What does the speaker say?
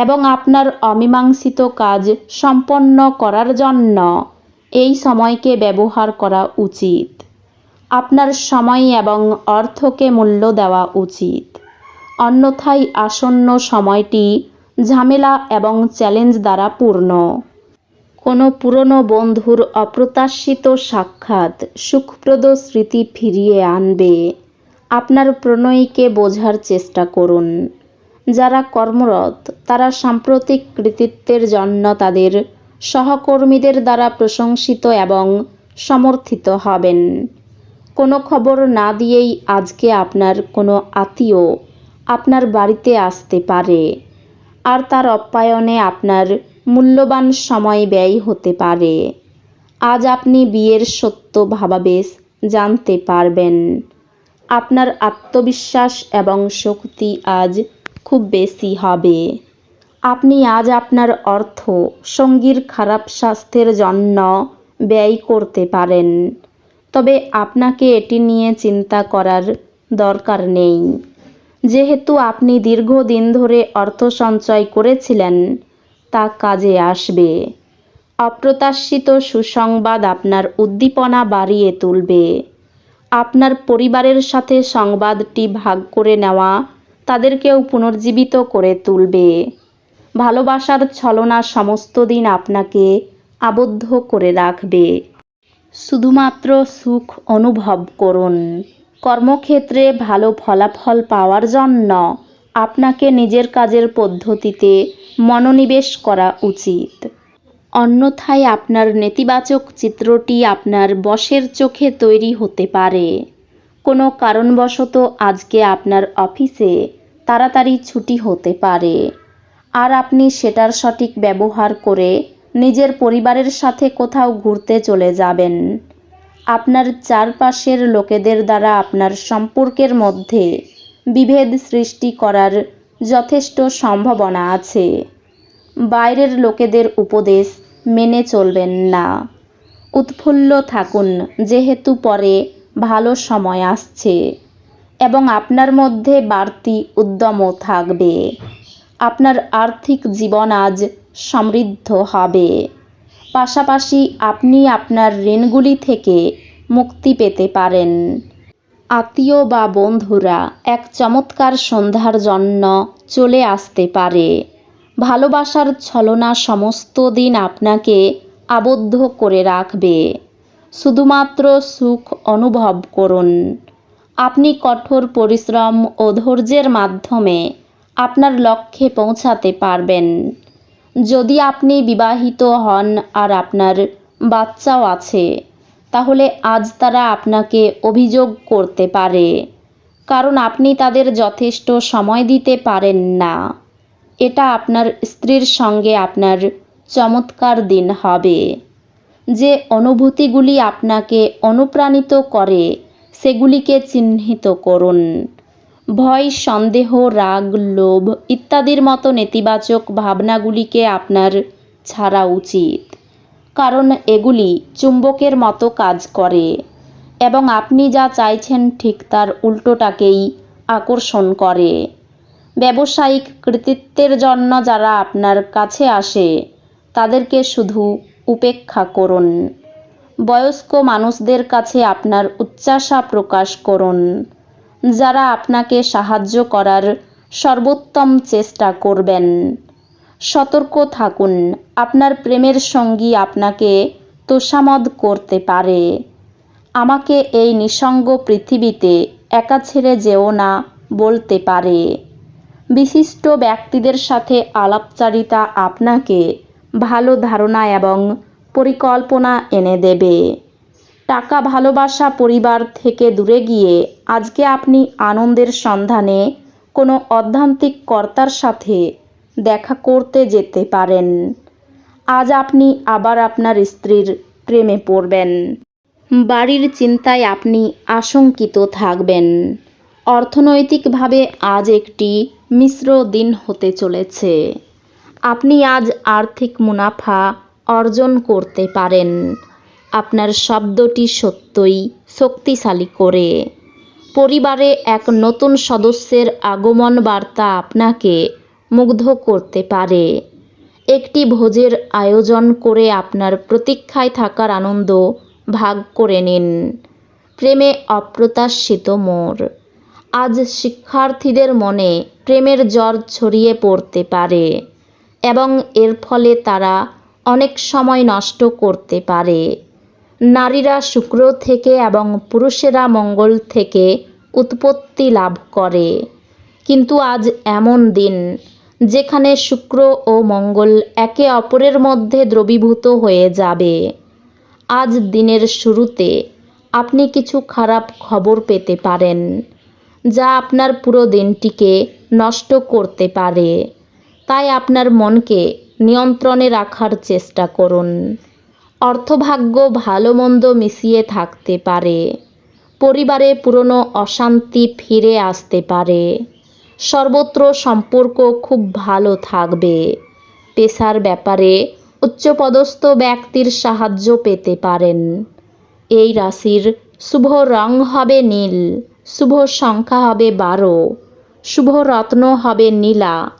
এবং আপনার অমীমাংসিত কাজ সম্পন্ন করার জন্য এই সময়কে ব্যবহার করা উচিত। আপনার সময় এবং অর্থকে মূল্য দেওয়া উচিত। অন্যথায় আসন্ন সময়টি ঝামেলা এবং চ্যালেঞ্জ দ্বারা পূর্ণ। কোনো পুরনো বন্ধুর অপ্রত্যাশিত সাক্ষাৎ সুখপ্রদ স্মৃতি ফিরিয়ে আনবে। আপনার প্রণয়ীকে বোঝার চেষ্টা করুন। যারা কর্মরত, তারা সাম্প্রতিক কৃতিত্বের জন্য তাদের সহকর্মীদের দ্বারা প্রশংসিত এবং সমর্থিত হবেন। কোনো খবর না দিয়েই আজকে আপনার কোনো আত্মীয় আপনার বাড়িতে আসতে পারে আর তার অপ্যায়নে আপনার মূল্যবান সময় ব্যয় হতে পারে। আজ আপনি বিয়ের সত্য ভাবাবেশ জানতে পারবেন। আপনার আত্মবিশ্বাস এবং শক্তি আজ খুব বেশি হবে। আপনি আজ আপনার অর্থ, সঙ্গীর খারাপ স্বাস্থ্যের জন্য ব্যয় করতে পারেন। তবে আপনাকে এটি নিয়ে চিন্তা করার দরকার নেই। যেহেতু আপনি দীর্ঘদিন ধরে অর্থ সঞ্চয় করেছিলেন, তা কাজে আসবে। অপ্রত্যাশিত সুসংবাদ আপনার উদ্দীপনা বাড়িয়ে তুলবে। আপনার পরিবারের সাথে সংবাদটি ভাগ করে নেওয়া তাদেরকেও পুনর্জীবিত করে তুলবে। ভালোবাসার ছলনা সমস্ত দিন আপনাকে আবদ্ধ করে রাখবে। শুধুমাত্র সুখ অনুভব করুন। কর্মক্ষেত্রে ভালো ফলাফল পাওয়ার জন্য আপনাকে নিজের কাজের পদ্ধতিতে মনোনিবেশ করা উচিত। অন্যথায় আপনার নেতিবাচক চিত্রটি আপনার বসের চোখে তৈরি হতে পারে। কোনো কারণবশত আজকে আপনার অফিসে তাড়াতাড়ি ছুটি হতে পারে। আর আপনি সেটার সঠিক ব্যবহার করে নিজের পরিবারের সাথে কোথাও ঘুরতে চলে যাবেন। আপনার চারপাশের লোকেদের দ্বারা আপনার সম্পর্কের মধ্যে বিভেদ সৃষ্টি করার যথেষ্ট সম্ভাবনা আছে। বাইরের লোকেদের উপদেশ মেনে চলবেন না। উৎফুল্ল থাকুন, যেহেতু পরে ভালো সময় আসছে। এবং আপনার মধ্যে বাড়তি উদ্যমও থাকবে। আপনার আর্থিক জীবন আজ সমৃদ্ধ হবে। পাশাপাশি আপনি আপনার ঋণগুলি থেকে মুক্তি পেতে পারেন। আত্মীয় বা বন্ধুরা এক চমৎকার সন্ধ্যার জন্য চলে আসতে পারে। ভালোবাসার ছলনা সমস্ত দিন আপনাকে আবদ্ধ করে রাখবে। শুধুমাত্র সুখ অনুভব করুন। আপনি কঠোর পরিশ্রম ও ধৈর্যের মাধ্যমে আপনার লক্ষ্যে পৌঁছাতে পারবেন। যদি আপনি বিবাহিত হন আর আপনার বাচ্চাও আছে, তাহলে আজ তারা আপনাকে অভিযোগ করতে পারে, কারণ আপনি তাদের যথেষ্ট সময় দিতে পারেন না। এটা আপনার স্ত্রীর সঙ্গে আপনার চমৎকার দিন হবে, যে অনুভূতিগুলি আপনাকে অনুপ্রাণিত করে সেগুলিকে চিহ্নিত করুন। ভয়, সন্দেহ, রাগ, লোভ ইত্যাদির মতো নেতিবাচক ভাবনাগুলিকে আপনার ছাড়া উচিত। কারণ এগুলি চুম্বকের মতো কাজ করে এবং আপনি যা চাইছেন ঠিক তার উল্টোটাকেই আকর্ষণ করে। ব্যবসায়িক কৃতিত্বের জন্য যারা আপনার কাছে আসে, তাদেরকে শুধু উপেক্ষা করুন। বয়স্ক মানুষদের কাছে আপনার উচ্চাসা প্রকাশ করুন। যারা আপনাকে সাহায্য করার সর্বোত্তম চেষ্টা করবেন। সতর্ক থাকুন, আপনার প্রেমের সঙ্গী আপনাকে তোষামদ করতে পারে। আমাকে এই নিঃসঙ্গ পৃথিবীতে একা ছেড়ে যেও না বলতে পারে। বিশিষ্ট ব্যক্তিদের সাথে আলাপচারিতা আপনাকে ভালো ধারণা এবং পরিকল্পনা এনে দেবে। টাকা ভালোবাসা পরিবার থেকে দূরে গিয়ে আজকে আপনি আনন্দের সন্ধানে কোনো অধ্যান্তিক কর্তার সাথে দেখা করতে যেতে পারেন। আজ আপনি আবার আপনার স্ত্রীর প্রেমে পড়বেন। বাড়ির চিন্তায় আপনি আশঙ্কিত থাকবেন। অর্থনৈতিকভাবে আজ একটি মিশ্র দিন হতে চলেছে। আপনি আজ আর্থিক মুনাফা অর্জন করতে পারেন। আপনার শব্দটি সত্যই শক্তিশালী করে। পরিবারে এক নতুন সদস্যের আগমন বার্তা আপনাকে মুগ্ধ করতে পারে। একটি ভোজের আয়োজন করে আপনার প্রতীক্ষায় থাকার আনন্দ ভাগ করে নিন। প্রেমে অপ্রত্যাশিত মোড় আজ শিক্ষার্থীদের মনে প্রেমের জ্বর ছড়িয়ে পড়তে পারে এবং এর ফলে তারা অনেক সময় নষ্ট করতে পারে। নারীরা শুক্র থেকে এবং পুরুষেরা মঙ্গল থেকে উৎপত্তি লাভ করে। কিন্তু আজ এমন দিন, যেখানে শুক্র ও মঙ্গল একে অপরের মধ্যে দ্রবীভূত হয়ে যাবে। আজ দিনের শুরুতে আপনি কিছু খারাপ খবর পেতে পারেন, যা আপনার পুরো দিনটিকে নষ্ট করতে পারে। তাই আপনার মনকে নিয়ন্ত্রণে রাখার চেষ্টা করুন। অর্থভাগ্য ভালো মন্দ মিশিয়ে থাকতে পারে। পরিবারে পুরনো অশান্তি ফিরে আসতে পারে। সর্বত্র সম্পর্ক খুব ভালো থাকবে। পেশার ব্যাপারে উচ্চপদস্থ ব্যক্তির সাহায্য পেতে পারেন। এই রাশির শুভ রং হবে নীল, শুভ সংখ্যা হবে বারো, শুভ রত্ন হবে নীলা